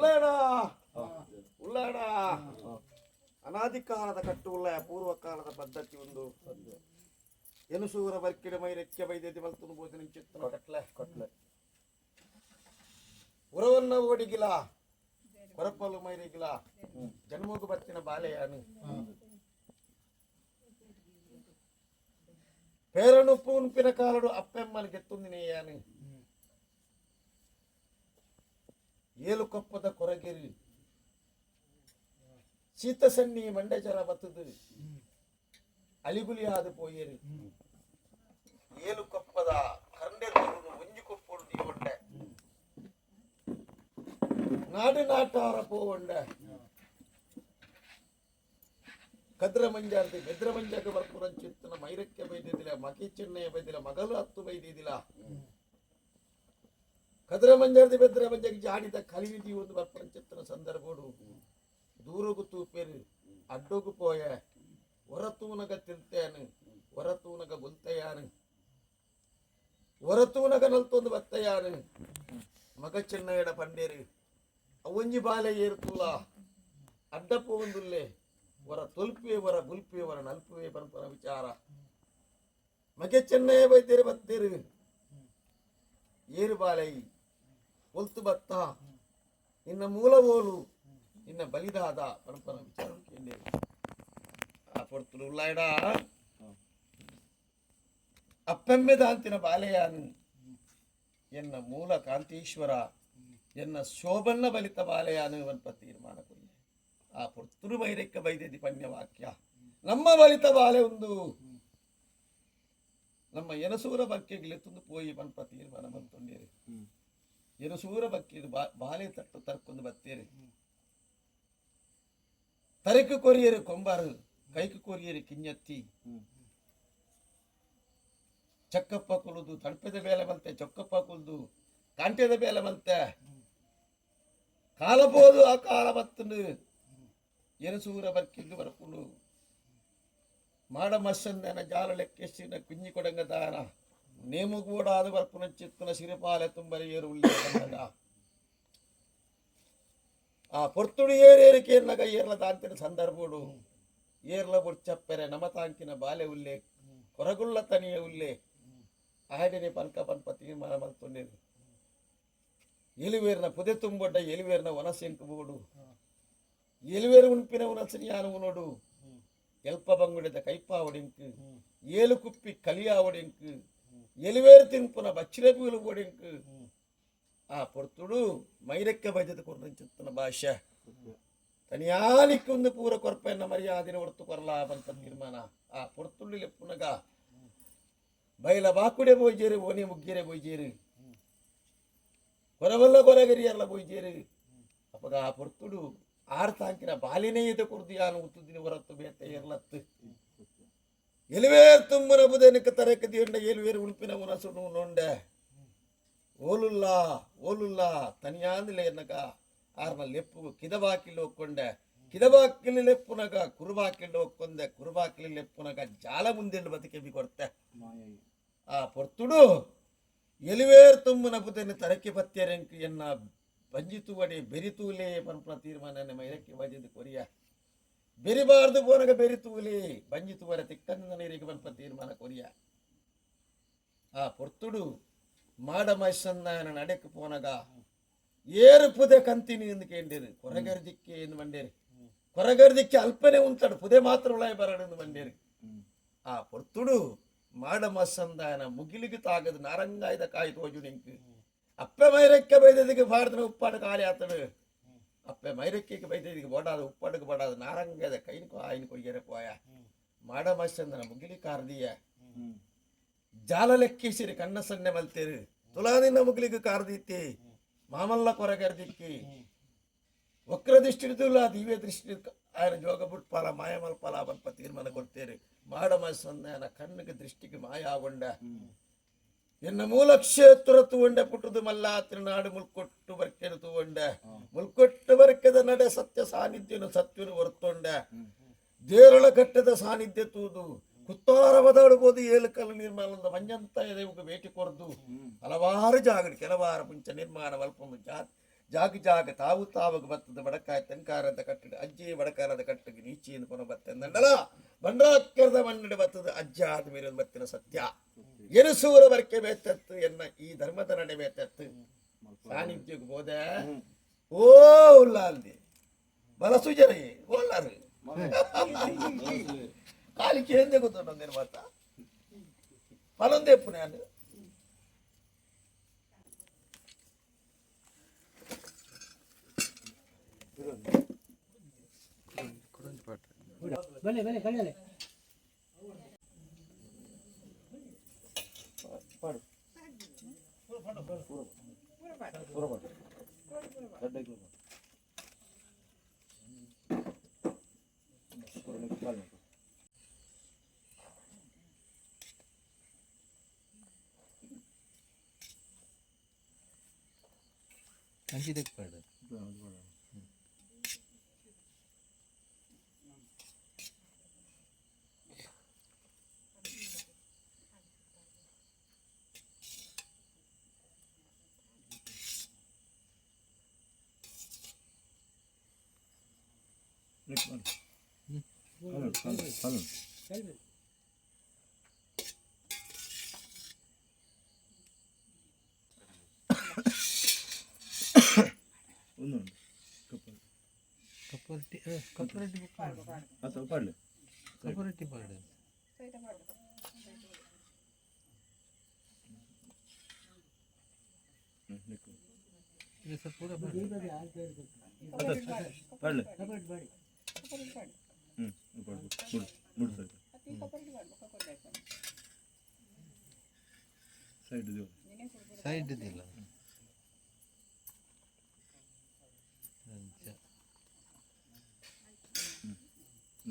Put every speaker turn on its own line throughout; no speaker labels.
ಉಳ್ಳಾಡ ಉಳ್ಳಾಡ ಅನಾದಿ ಕಾಲದ ಕಟ್ಟು ಉಳ್ಳಾಯ ಪೂರ್ವ ಕಾಲದ ಪದ್ಧತಿ ಒಂದು ಎನುಸೂರ ಬರ್ಕಿಡ ಮೈರೆಕ್ಕೆ ಬೈದೆದಿ ಮಲ್ತುನು ಬೋದಿನ ಚಿತ್ರ ಕಟ್ಲೆ
ಕೊಟ್ಲೆ
ಉರವನ್ನ ಓಡಿಗಿಲ ಕೊರಪಲು ಮೈರಿಗಿಲ ಜನ್ಮೋಗು ಬತ್ತಿನ ಬಾಲೆಯಾನು పేరను పూన్పిన కాలడు అప్పెమ్మని గెత్తుందినేయాని ಏಳು ಕೊಪ್ಪದ ಕೊರಗಿರಿ. ಶೀತ ಮಂಡಜರ ಬತ್ತದು. ಅಲಿಗುಲಿಯಾದ ಪೋಯೇರಿ ಏಲುಕೊಪ್ಪದ ಕೊಪ್ಪದ ಕಂಡೆಲ್ಲರೂ ಒಂಜಿ ಕೊಪ್ಪಡು ನೀವೊಂಡೆ. ನಾಡು ನಾಟಾರ ಪೋವಂಡೆ. ಕದ್ರ ಮಂಜಾರ್ದಿ ಬೆದ್ರ ಮಂಜಾಗ ಬರ್ಪುರಂಚಿತ್ತನ ಮೈರಕ್ಕೆ ಬೈದಿದ್ದಿಲ್ಲ ಮಕಿ ಚೆನ್ನಯ್ಯ ಬೈದಿಲ್ಲ ಮಗಲು ಹತ್ತು ಬೈದಿದಿಲ್ಲ ಕದ್ರ ಮಂಜಾರ್ದಿ ಬೆದ್ರ ಮಂಜಾಗ ಜಾಡಿದ ಕಲಿವಿದಿ ಒಂದು ಬರ್ಪುರಂಚಿತ್ತನ ಸಂದರ್ಭಡು ದೂರಗು ತೂಪೇರು ಅಡ್ಡೋಗು ಪೋಯ ಹೊರತೂನಗ ತಿಂತೇನು ಹೊರತೂನಗ ಬುಲ್ತಯಾನು ಹೊರತೂನಗ ನಲ್ತೊಂದು ಬತ್ತಯಾನು ಮಗ ಚೆನ್ನಯ್ಯಡ ಪಂಡೇರು ಅವಂಜಿ ಬಾಲೆ ಏರ್ತೂಲ ಅಡ್ಡಪ್ಪು ಒಂದುಲ್ಲೆ ವರ ತೊಲ್ಪೆ ವರ ಗುಲ್ಪೆ ವರ ನಲ್ಪುವೆ ಪರಪರ ವಿಚಾರ ಮಗೆ ಚೆನ್ನಯ್ಯ ಬೈದೇರು ಬತ್ತೇರು ಏರು ಬಾಲೈ ಒಲ್ತು ಬತ್ತ ನಿನ್ನ ಮೂಲ ಓಲು ನಿನ್ನ ಬಲಿದಾದ ಪರಪರ ವಿಚಾರ ಆ ಅಪ್ಪೆಮ್ಮೆದಾಂತಿನ ಬಾಲೆಯಾನು, ಎನ್ನ ಮೂಲ ಕಾಂತೀಶ್ವರ, ಎನ್ನ ಶೋಭನ್ನ ಬಲಿತ ಬಾಲೆಯಾನು ಇವನ್ಪ ತೀರ್ಮಾನ ಆ ಪುರ್ತುರು ಬೈರಕ್ಕೆ ಬೈದೆದಿ ಪಣ್ಯ ವಾಕ್ಯ ನಮ್ಮ ಬಲಿತ ಬಾಲೆ ಒಂದು. ನಮ್ಮ ಎನಸೂರ ಬಗ್ಗೆ ತುಂದು ಪೋಯಿ ಪನ್ಪ ತೀರ್ಮಾನ ಬಂತೊಂಡೇರಿ. ಇರಸೂರ ಬಕ್ಕಿದು ಬಾಲೆ ತಟ್ಟು ತರ್ಕೊಂಡು ಬತ್ತೀರಿ. ತರಕು ಕೊರಿಯರು ಕೊಂಬಾರು ಕೈಕು ಕೊರಿಯರು ಕಿಂಜತ್ತಿ. ಚಕ್ಕಪ್ಪ ಕುಲದು ತಡ್ಪದ ಬೇಲೆ ಬಂತೆ ಚೊಕ್ಕಪ್ಪ ಕುಲದು ಕಾಂಟ್ಯದ ಬೇಲೆ ಬಂತೆ. ಕಾಲಬಹುದು ಆ ಕಾಲ ಬತ್ತನು ಎನಸೂರ ಬರ್ಕಿದ್ದು ಬರ್ಕೊಂಡು. ಮಾಡ ಮಸ್ಸನ್ನ ಜಾಲ ಲೆಕ್ಕಿಸಿನ ಕುಂಜಿ ಕೊಡಂಗ ದಾರ. ನೇಮು ಕೂಡ ಅದು ಬರ್ಪುನ ಚಿತ್ತನ ಸಿರಿಪಾಲೆ ತುಂಬರ ಏರು ಉಳ್ಳಿ ಬಂದಾಗ ಆ ಪೊರ್ತುಡು ಏರೇರಿಕೆ ಎನ್ನಗ ಏರ್ಲ ತಾಂತಿನ ಸಂದರ್ಭಡು ಏರ್ಲ ಬುಡ್ಚಪ್ಪೆರೆ ನಮ ತಾಂಕಿನ ಬಾಲೆ ಉಲ್ಲೆ ಕೊರಗುಳ್ಳ ತನಿಯ ಉಲ್ಲೆ ಆಡಿನಿ ಪನ್ಕ ಪನ್ಪ ತೀರ್ಮಾನ ಮಲ್ತೊಂಡೇರು ಎಲಿವೇರ್ನ ಪುದೆ ತುಂಬೊಡ್ಡ ಎಲಿವೇರ್ನ ವನಸೆಂಕು ಬೋಡು ಎಲಿವೇರು ಉಣ್ಪಿನ ಉನಸನಿ ಯಾನು ನೋಡು ಎಲ್ಪ ಬಂಗುಡಿದ ಕೈಪ ಒಡೆಂಕು ಏಲು ಕುಪ್ಪಿ ಕಲಿಯಾ ಒಡೆಂಕು எலிவேறு தின்புன பச்சிரபுகளும் கூட ఆ పొడుతుడు మైరెక్క భద్యత కుర్రించుతున్న భాష. తనియాలిక్కుంది పూర కొరపైన మర్యాదిన ఉడతు కొరలాభంత నిర్మాణ. ఆ పొడుతుళ్ళు లెప్పునగా బయల బాకుడే పోయి చేరు ఓని ముగ్గిరే పోయి చేరు కొరవల్ల కొరగిరి అల్ల పోయి చేరు. అప్పగా ఆ పొడుతుడు ఆర్తాంకిన బాలినేయత కుర్ది ఆన ఉత్తుదిని ఉరత్తు బేత ఎర్లత్తు. ಎಲಿವೇರ್ ತುಂಬನ ಬುದನಿಕ ತರಕ ದಿಯಂಡ ಎಲಿವೇರ್ ಉಣ್ಪಿನ ಉನಸುಡು ನೊಂಡೆ ಓಲುಲ್ಲ ಓಲುಲ್ಲ ತನಿಯಾಂದಿಲೆ ಎನ್ನಗ ಆರ್ನ ಲೆಪ್ಪು ಕಿದಬಾಕಿಲು ಒಕ್ಕೊಂಡೆ ಕಿದಬಾಕಿಲು ಲೆಪ್ಪುನಗ ಕುರುಬಾಕಿಲು ಒಕ್ಕೊಂದೆ ಕುರುಬಾಕಿಲು ಲೆಪ್ಪುನಗ ಜಾಲ ಮುಂದೆ ಬದುಕೆ ಬಿ ಕೊಡ್ತೆ ಆ ಪೊರ್ತುಡು ಎಲಿವೇರ್ ತುಂಬನ ಬುದನಿ ತರಕೆ ಪತ್ಯರೆಂಕು ಎನ್ನ ಬಂಜಿತು ಒಡೆ ಬೆರಿತೂಲೆ ಪನ್ಪನ ತೀರ್ಮಾನ ಮೈರಕ್ಕೆ ಬಜದು ಕೊರಿಯ ಬೆರಿಬಾರ್ದು ಬೋನಗ ಬೆರಿತೂಲೆ ಬಂಜಿ ತೂವರ ತಿಕ್ಕಂದ ನೀರಿಗೆ ಬಲ್ಪ ತೀರ್ಮಾನ ಕೊರಿಯ. ಆ ಪೊರ್ತುಡು ಮಾಡ ಮೈಸನ್ನ ನಡೆಕು ಪೋನಗ, ಏರು ಪುದೆ ಕಂತಿನಿ ಎಂದು ಕೇಂದಿರು. ಕೊರಗರ್ದಿಕ್ಕೆ ಎಂದು ಮಂಡೇರಿ. ಕೊರಗರ್ದಿಕ್ಕೆ ಅಲ್ಪನೆ ಉಂಟಾಡು ಪುದೆ ಮಾತ್ರ ಉಳಾಯ ಬರಡು ಎಂದು ಮಂಡೇರಿ. ಆ ಪೊರ್ತುಡು ಮಾಡ ಮಸಂದಾನ ಮುಗಿಲಿಗೆ ತಾಗದು ನಾರಂಗಾಯ್ದ ಕಾಯಿ ತೋಜು ನಿಂಕು ಅಪ್ಪ ಮೈರಕ್ಕೆ ಬೈದದಿಗೆ ಭಾರತನ ಉಪ್ಪಾಡ ಕಾಲಿ ಆತಡು அப்போ மயிரக்கிக்கு வைத்தியத்துக்கு போடாது உப்பாடுக்கு போடாது நாரங்கத கைனுக்கு ஆயினுக்கு ஒய்கிற போய மாட மச்சந்தன முகிலி கார்திய ಜಾಲಲೆಕ್ಕಿ ಸಿರಿ ಕಣ್ಣ ಸನ್ನೆ ಮಲ್ತಿರು ತುಲಾದಿನ ಮುಗ್ಲಿಗೆ ಕಾರ್ದಿತ್ತಿ ಮಾಮಲ್ಲ ಕೊರಗರ್ದಿಕ್ಕಿ ವಕ್ರ ದೃಷ್ಟಿ ಇರುದಿಲ್ಲ ದಿವ್ಯ ದೃಷ್ಟಿ ಆಯನ ಜೋಗ ಬಿಟ್ಪಾಲ ಮಾಯ ಮಲ್ಪಾಲ ಬಲ್ಪ ತೀರ್ಮಾನ ಕೊಡ್ತೀರಿ ಮಾಡ ಮಸನ್ನ ಕಣ್ಣಿಗೆ ದೃಷ್ಟಿಗೆ ಮಾಯ ಆಗೊಂಡ ಎನ್ನ ಮೂಲ ಕ್ಷೇತ್ರ ತೂಂಡೆ ಪುಟ್ಟದು ಮಲ್ಲಾತ್ರ ನಾಡು ಮುಲ್ಕೊಟ್ಟು ಬರ್ಕೆನು ತೂಂಡ ಮುಲ್ಕೊಟ್ಟು ಬರ್ಕೆದ ನಡೆ ಸತ್ಯ ಸಾನ್ನಿಧ್ಯನು ಸತ್ಯನು ಹೊರತೊಂಡ. ದೇರಳ ಕಟ್ಟದ ಸಾನ್ನಿಧ್ಯ ತೂದು. ಕುತ್ತಾರ ಬದಾಡಬಹುದು ಏಳು ಕಲ್ಲು ನಿರ್ಮಾಣದ ಮಂಜಂತ ಎದೆವುಗ ಭೇಟಿ ಕೊರದು ಹಲವಾರು ಜಾಗ ಕೆಲವಾರ ಮುಂಚೆ ನಿರ್ಮಾಣ ಮಲ್ಪ ಜಾತಿ ಜಾಗ ಜಾಗ ತಾವು ತಾವಾಗ ಬತ್ತದ ಬಡಕಾಯ ತಂಕಾರದ ಕಟ್ಟಡ, ಅಜ್ಜಿ ಬಡಕಾರದ ಕಟ್ಟಗೆ ನೀಚಿಯನ್ನು ಪುನಃ ಬತ್ತಂದಲ್ಲ ಬಂಡಾಕರದ ಮನ್ನಡೆ ಬತ್ತದ ಅಜ್ಜ ಆದ ಮೇಲೆ ಬತ್ತಿನ ಸತ್ಯ. ಎನಿಸುವರ ಬರ್ಕೆ ಬೇತತ್ತು ಎನ್ನ ಈ ಧರ್ಮದ ನಡೆ ಬೇತತ್ತು. ಸಾನ್ನಿಧ್ಯಕ್ಕೆ ಹೋದೆ ಓ ಉಲ್ಲ ಬಲಸು ಜನ ಓಲ್ಲಾರು ಕಾಲಿಕೆ ಎಂದೇ ಗೊತ್ತುಂಟು ಒಂದೇನು ಮಾತ. ಫಲೊಂದೇ ನಾನು
ಬಲೆ ಬಲೆ
మంచి దిక్కుపాడు
Salud.
Salud. Salud.
ಕಪ್ಪರಟ್ಟಿ ಪಾಡು
ಸರ್ ಸೈಡ್ ಸೈಡ್
ಇದಿಲ್ಲ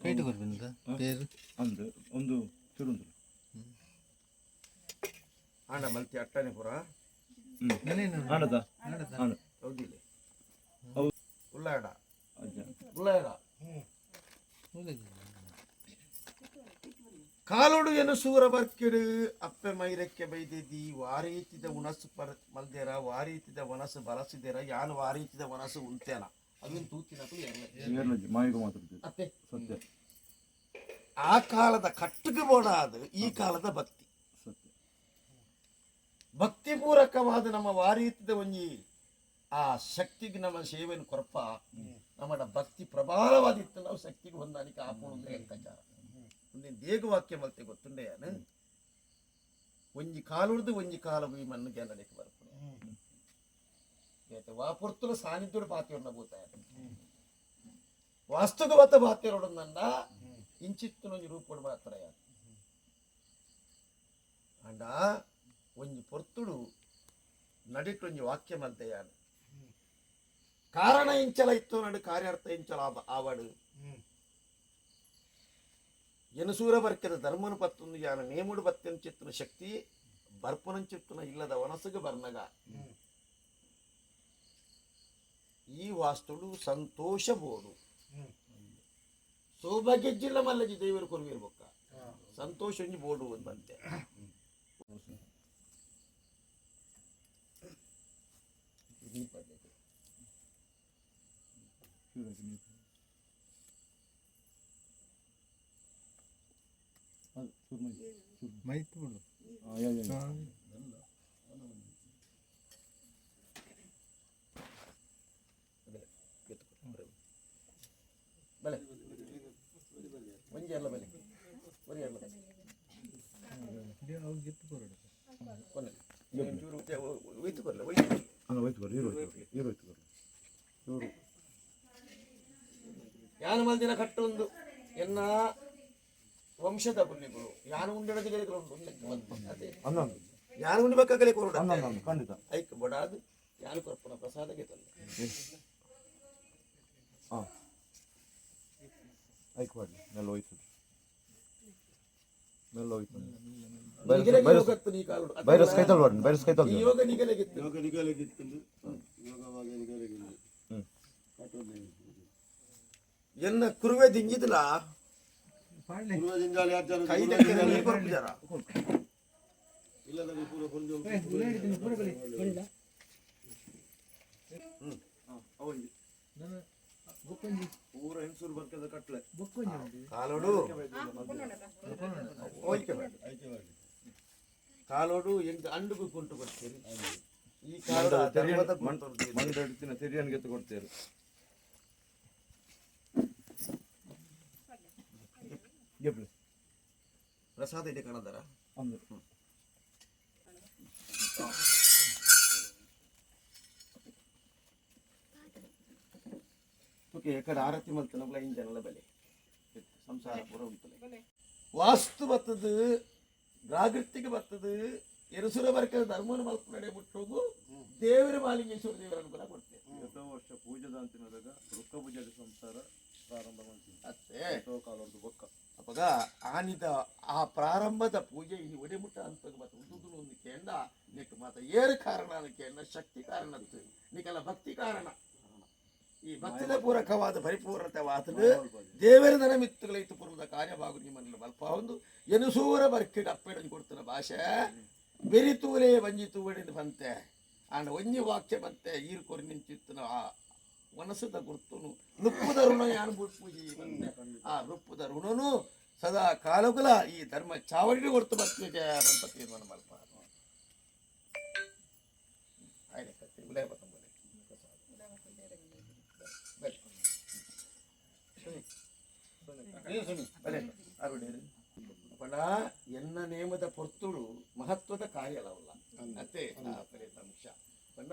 ಕೈಟ್ ಕೊಡ್ಬಿಂದ ಪೇರು
ಅಂದು ಒಂದು ಚೂರು ಉಂಟು
ಆಂಡ ಮಲ್ತಿ ಅಟ್ಟನೆ ಪುರ
ಹ್ಞೂ
ನಾನೇನು
ಆನದ ಆನ
ಹೌದಿಲ್ಲ
ಹೌದು
ಉಳ್ಳಾಡ
ಅಜ್ಜ
ಉಳ್ಳಾಡ
ಮೂಲಗಿ
ಕಾಲೋಡು ಎನು ಸೂರ ಬರ್ಕಿಡು ಅಪ್ಪೆ ಮೈರಕ್ಕೆ ಬೈದಿದ್ದಿ ವಾರೀತಿದ ಉಣಸು ಪರ ಮಲ್ದೇರ ವಾರೀತಿದ ವನಸು ಬಲಸಿದೇರ ಯಾನು ವಾರೀತಿದ ವನಸು ಉಂತೇನ
ಮಾತಾಡ್ತೀವಿ ಸತ್ಯ.
ಆ ಕಾಲದ ಕಟ್ಟುಗೆ ಬೋಡ ಅದು ಈ ಕಾಲದ ಭಕ್ತಿ.
ಭಕ್ತಿ
ಪೂರಕವಾದ ನಮ್ಮ ವಾರೀತದ ಒಂಜಿ ಆ ಶಕ್ತಿಗೆ ನಮ್ಮ ಸೇವೆಯನ್ನು ಕೊರಪ. ನಮ್ಮ ಭಕ್ತಿ ಪ್ರಬಲವಾದಿತ್ತು. ನಾವು ಶಕ್ತಿಗೆ ಹೊಂದಾಣಿಕೆ ಆಪುಣು ಲೆಕ್ಕಾಚಾರ ದೇಗ ವಾಕ್ಯ ಮಲ್ತೆ ಗೊತ್ತುಂಡೆ ಯಾನು ಒಂಜಿ ಕಾಲುಡ್ದು ಒಂಜಿ ಕಾಲ ಈ ಮಣ್ಣು ನಡಕ್ಕೆ ಬರ್ಪುಣೆ ಏತೆ ವಾ ಪೊರ್ತುಲ ಸಾನ್ನಿಧ್ಯುಡು ಪಾತಿಯೊಂಡ ಭೂತಾಯ ವಾಸ್ತುಗವತ ಬಾತ್ಯರೊಡಂದ ಇಂಚಿತ್ತು ಒಂಜಿ ರೂಪಡು ಮಾತ್ರ ಅಂಡ ಒಂಜಿ ಪೊರ್ತುಡು ನಡಿಟ್ ಒಂಜಿ ವಾಕ್ಯ ಮಲ್ತೆಯಾನು ಕಾರಣ ಇಂಚಲ ಇತ್ತು ನಡು ಕಾರ್ಯಾರ್ಥ ಇಂಚಲ ಆವ- ಆವಡು ಎನಸೂರ ಬರ್ಕೆದ ಧರ್ಮನು ಪತ್ತೊಂದು ಯಾನ ನೇಮುಡು ಬತ್ತೆನ ಚಿತ್ತನ ಶಕ್ತಿ ಬರ್ಪುನ ಚಿತ್ತನ ಇಲ್ಲದ ವನಸಗ ಬರ್ನಗ ಈ ವಾಸ್ತುಡು ಸಂತೋಷ ಬೋಡು ಸೌಭಾಗ್ಯ ಜಿಲ್ಲ ಮಲ್ಲಜಿ ದೇವರು ಕೊರ್ವಿರ್ಬೇಕ ಸಂತೋಷ ಒಂಜಿ ಬೋಡು ಬಂತೆ
ಚೂರಾಗಿ ನೀವು ಅದು ಚೂರು ಮೈ ಚೂರು
ಮೈತ್ ಬಿಡು
ಯಾನ ಮಲ್ದಿನ ಕಟ್ಟೊಂದು ಎನ್ನ ವಂಶದ ಪುಣ್ಯಗಳು? ಯಾನ ಉಂಡಣದ ಕಲೆ ಕೊರಡು ಯಾನ
ಉಂಡಿ
ಬಕ್ಕ ಕಲೆ ಕೊರಡು
ಖಂಡಿತ.
ಐಕ್ ಬಡಾದ್ ಯಾನ ಕೊರ್ಪನ ಪ್ರಸಾದ
ಗೆತಲ್ಲ ಐಕ್ ಮಾಡಿ ಮೆಲ್ಲ ಹೋಯ್ತು
ಕಾಲು
ವೈರಸ್ ಕೈತಲ್ ಮಾಡಿ ವೈರಸ್ ಕೈತಲ್
ಈ ಯೋಗ ನಿಗಲೆಗಿತ್ತು
ಯೋಗ ನಿಗಲಿಗಿತ್ತಂದು ಯೋಗವಾಗಿ ನಿಗಲಿಗಿಲ್ಲ.
ಎನ್ನ ಕುರುವೆ ದಿಂಗಿದ್ಲ?
ಪೂರ್ವ ಜಿಂಗಾಲಿ ಆಚಾರ
ಕೈದಕ್ಕೆ ನೀ ಕೊರ್ಪಿದಾರ
ಇಲ್ಲದ ಪೂರ್ವ ಕೊಂದು
ಪೂರ ಹೆಂಗಸೂರು ಬರ್ಕದ ಕಟ್ಲೆ.
ಕಾಲೋಡು ಬೇಡ. ಕಾಲೋಡು ಎಂತ ಅಂಡುಗು ಕುಂಟು ಕೊಡ್ತೀರಿ ಈ ಕಾಲದ ಧರ್ಮದ ಕುಂಟು ಕೊಡ್ತೀರಿ.
ಮಂದ ಹಿಡ್ತಿನ ತೆರಿಯನ್ಗೆ ಎತ್ತು ಕೊಡ್ತೇವೆ ಗೆಬ್ಲಿ
ಪ್ರಸಾದ ಇದೆ ಕಣದರ
ಒಂದು
ತುಕೆ ಎಕಡೆ ಆರತಿ ಮಲ್ತನಗಳ ಇಂಜನಲ ಬೆಲೆ ಸಂಸಾರ ಪೂರ ಉಂಟಲೆ ವಾಸ್ತು ಬತ್ತದು ಜಾಗೃತಿಗೆ ಬರ್ತದೆ. ಎರಸುರ ಬರ್ಕದ ಧರ್ಮನ ಮಲ್ಪ ನಡೆ ಬಿಟ್ಟೋಗು ದೇವರ ಮಾಲಿಂಗೇಶ್ವರ ದೇವರ ಅನುಕೂಲ ಕೊಡ್ತೇವೆ
ಹೊಸ ವರ್ಷ ಪೂಜೆದ ಅಂತಿನದಾಗ ರೊಕ್ಕ ಪೂಜೆದ ಸಂಸಾರ ಪ್ರಾರಂಭ ಮಾಡ್ತೀವಿ
ಅತ್ತೆ.
ಎಷ್ಟೋ ಕಾಲದ್ದು ಬೊಕ್ಕ
ಅಪ್ಪಗ ಆನಿದ ಆ ಪ್ರಾರಂಭದ ಪೂಜೆ ಇನ್ನು ಒಡೆಮುಟ್ಟ ಅಂತ ಮತ್ತೆ ಉಂದುದು ಒಂದು ಕೇಂದ ನಿಕ್ ಮಾತ ಏರು ಕಾರಣ ಕೇಂದ ಶಕ್ತಿ ಕಾರಣ ಅಂತ ನೀಕೆಲ್ಲ ಭಕ್ತಿ ಕಾರಣ. ಈ ಭಕ್ತಿದ ಪೂರಕವಾದ ವಾಸನೆ ದೇವರ ದನ ಮಿತ್ತುಗಳೈತು ಪೂರ್ವದ ಕಾರ್ಯವಾಗು ನಿಮ್ಮಲ್ಲಿ ಬಲ್ಪ ಒಂದು. ಎನುಸೂರ ಬರ್ಕಿಡ ಅಪ್ಪೆಡನ್ ಕೊಡ್ತಾನ ಭಾಷೆ. ಬೆರಿತೂಲೆ ಬಂಜಿತು ಒಡೆದು ಬಂತೆ. ಆಂಡ ಒಂಜಿ ವಾಕ್ಯ ಬಂತೆ ಈರು ಕೊರಿ ನಿಂತಿತ್ತು ಆ ಮನಸ್ಸದ ಗುರ್ತುನು ನುಪ್ಪುದ ಋಣ ಯಾನು ಪೂಜಿ ಬಂತೆ. ಆ ನುಪ್ಪುದ ಋಣನು ಸದಾ ಕಾಲಗುಲ ಈ ಧರ್ಮ ಚಾವಡಿ ಹೊರತು ಬರ್ತಿಗೆ ಅಂತ ತೀರ್ಮಾನ ಮಲ್ಪ ಆಯ್ತು ಪಣ ಎನ್ನ ನೇಮದ ಪೊರ್ತುಳು ಮಹತ್ವದ ಕಾರ್ಯಲವಲ್ಲ ಅತ್ತೆ ಆ ಫಲಿತಾಂಶ ಪಂಡ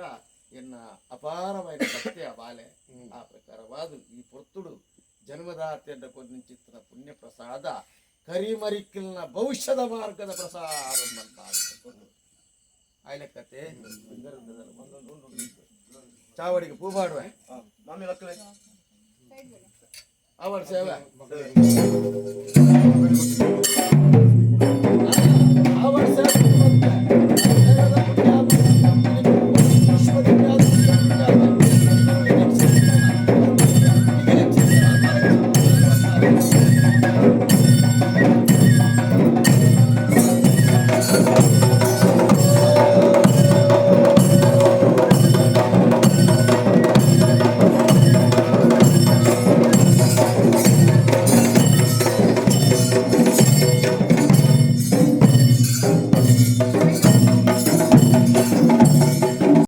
ಎನ್ನ ಅಪಾರమైన ಸತ್ಯ ಬಾಲೆ ಆ ಪ್ರಕಾರವಾದ ಈ ಪೊರ್ತುಡು ಜನ್ಮದಾತ್ಯಂಡ ಕೊಂದಿನ ಪುಣ್ಯ ಪ್ರಸಾದ ಕರಿಮರಿಕಿಲ್ನ ಭವಿಷ್ಯದ ಮಾರ್ಗದ ಪ್ರಸಾದ ಆಯ್ಲೆ ಕತೆ ಚಾವಡಿಗೆ ಪೂ ಮಾಡುವ
ಮಮ್ಮಿ ಲಕ್ಕಲೆ
ಅವರ ಸೇವೆ